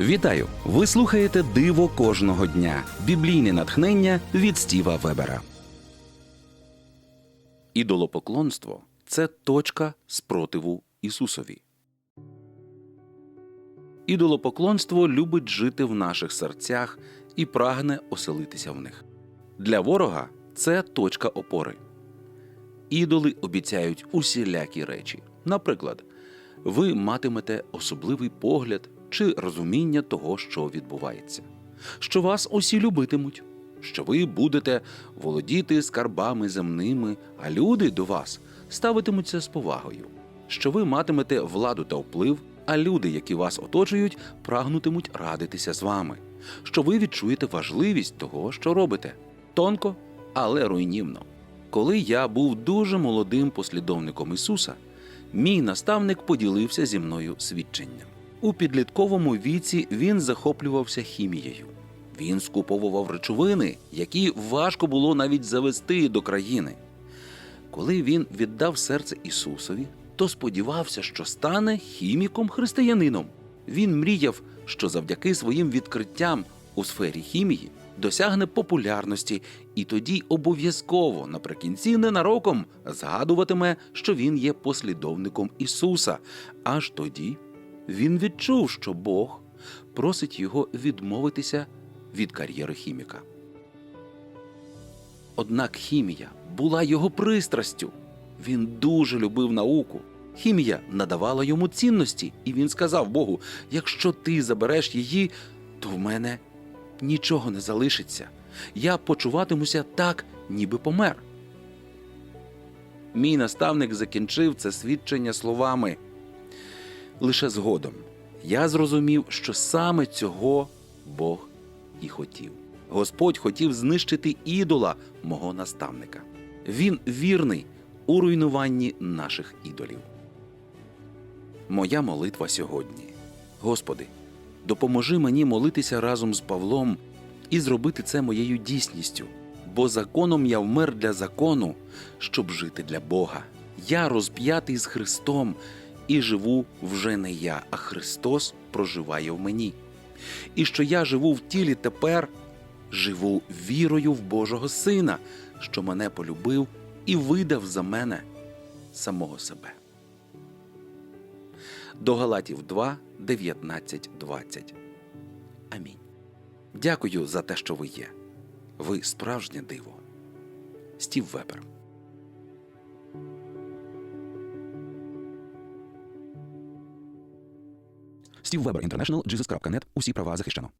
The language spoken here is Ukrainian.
Вітаю! Ви слухаєте Диво кожного дня. Біблійне натхнення від Стіва Вебера. Ідолопоклонство це точка спротиву Ісусові. Ідолопоклонство любить жити в наших серцях і прагне оселитися в них. Для ворога це точка опори. Ідоли обіцяють усілякі речі. Наприклад, ви матимете особливий погляд чи розуміння того, що відбувається, що вас усі любитимуть, що ви будете володіти скарбами земними, а люди до вас ставитимуться з повагою, що ви матимете владу та вплив, а люди, які вас оточують, прагнутимуть радитися з вами, що ви відчуєте важливість того, що робите, тонко, але руйнівно. Коли я був дуже молодим послідовником Ісуса, мій наставник поділився зі мною свідченням. У підлітковому віці він захоплювався хімією. Він скуповував речовини, які важко було навіть завести до країни. Коли він віддав серце Ісусові, то сподівався, що стане хіміком-християнином. Він мріяв, що завдяки своїм відкриттям у сфері хімії досягне популярності, і тоді обов'язково наприкінці ненароком згадуватиме, що він є послідовником Ісуса. Аж тоді він відчув, що Бог просить його відмовитися від кар'єри хіміка. Однак хімія була його пристрастю. Він дуже любив науку. Хімія надавала йому цінності, і він сказав Богу: якщо ти забереш її, то в мене нічого не залишиться. Я почуватимуся так, ніби помер. Мій наставник закінчив це свідчення словами. Лише згодом я зрозумів, що саме цього Бог і хотів. Господь хотів знищити ідола мого наставника. Він вірний у руйнуванні наших ідолів. Моя молитва сьогодні. Господи, допоможи мені молитися разом з Павлом і зробити це моєю дійсністю, бо законом я вмер для закону, щоб жити для Бога. Я розп'ятий з Христом і живу вже не я, а Христос проживає в мені. І що я живу в тілі тепер, живу вірою в Божого Сина, що мене полюбив і видав за мене самого себе. До Галатів 2, 19, 20. Амінь. Дякую за те, що ви є. Ви справжнє диво. Стів Вебер. Стів Вебер Інтернешнл, Jesus.net. Усі права захищено.